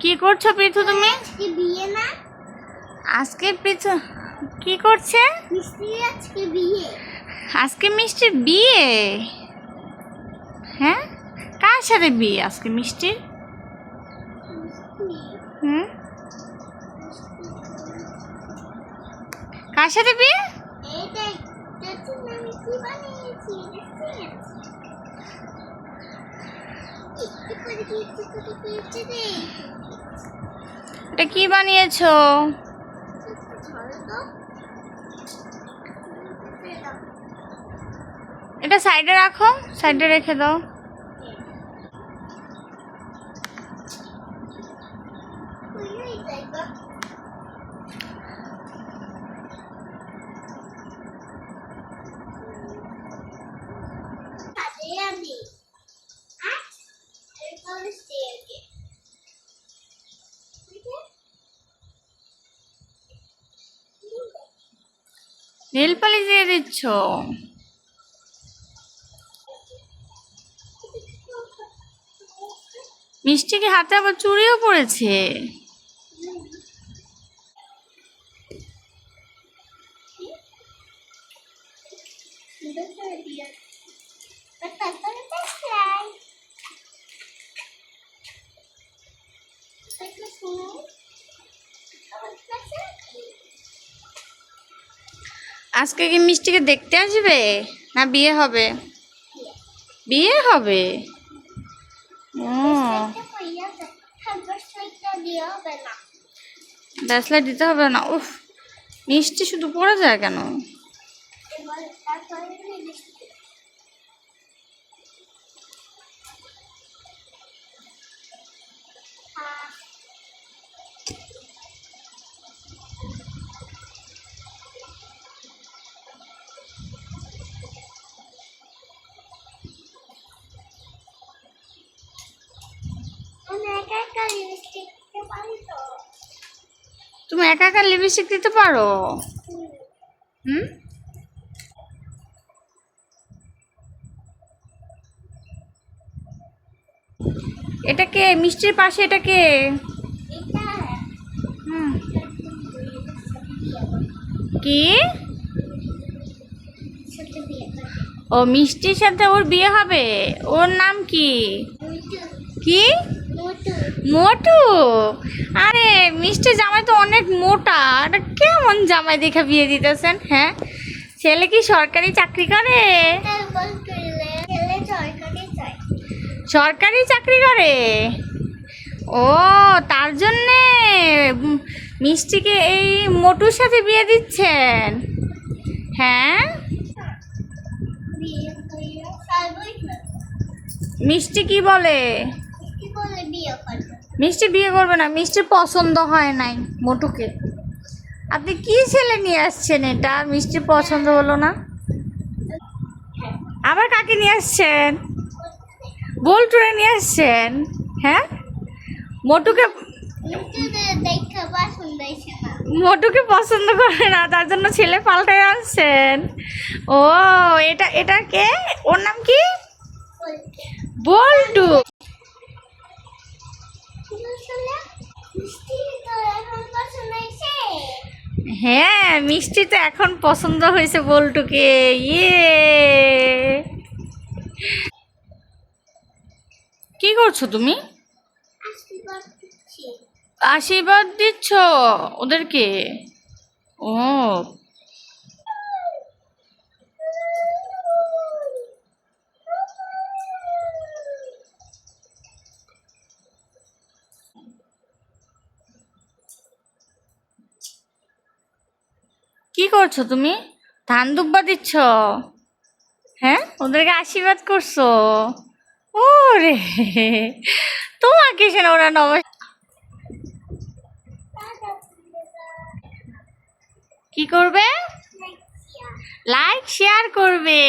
কি করছ পৃথু তুমি? আজকে বিয়ে না। আজকে পৃথু কি করছে? আজকে বিয়ে। আজকে মিষ্টির বিয়ে? হ্যাঁ? কার সাথে বিয়ে আজকে মিষ্টির? হুম? কার সাথে বিয়ে এই দেখ দেখছিস আমি কি বানিয়েছি দেখছিস একটু করে কি একটু করে কি একটু দে এটা কি বানিয়েছো। এটা সাইডে রাখো সাইডে রেখে দাও নীল পালিশ দিয়ে দিচ্ছ? মিষ্টি কি হাতে আবার চুরিও পড়েছে আজকে কি মিষ্টিকে দেখতে আসবে? না বিয়ে হবে? বিয়ে হবে? ও। ব্যাসলাইট দিতে হবে না। উফ, মিষ্টি শুধু পড়ে যায় কেন এবার তারপরে লিপস্টিক। আহ, আমি একা একা লিপস্টিক দিতে পারি তো তুমি একা একা লিপস্টিক দিতে পারো? হুম। এটা কে? মিষ্টির পাশে এটা কে? কি? ও মিষ্টির সাথে ওর বিয়ে হবে? ওর নাম কি? কি? মোটু? আরে, মিষ্টি জামাই তো অনেক মোটা। কেমন জামাই দেখে বিয়ে দিতেছেন হ্যাঁ? ছেলে কি সরকারি চাকরি করে? সরকারি চাকরি করে? ও, তার জন্যে মিষ্টিকে এই মোটুর সাথে বিয়ে দিচ্ছেন? হ্যাঁ? মিষ্টি কি বলে? বলে বিয়ে করবে মিষ্টি বিয়ে করবে না মিষ্টির পছন্দ হয় নাই। মোটুকে। আপনি কি ছেলে নিয়ে আসছেন এটা? মিষ্টি পছন্দ হলো না? আবার কাকে নিয়ে আসছেন? বোলটুরে নিয়ে আসছেন? হ্যাঁ? মোটুকে মোটুকে পছন্দ করে না তার জন্য ছেলে পাল্টে আনছেন। ও এটা এটা কে? ওর নাম কি? বল্টু আসলে মিষ্টি তো এখন পছন্দ হয়েছে হ্যাঁ মিষ্টি তো এখন পছন্দ হয়েছে বলটুকে। ইয়ে। কি করছ তুমি? আশীর্বাদ দিচ্ছ। ওদেরকে? ও। কি করছ তুমি? ধান দুব্বা দিচ্ছ? হ্যাঁ? ওদেরকে আশীর্বাদ করছ? ও রে তোমাকে সে ওরা নব কি করবে? লাইক শেয়ার করবে।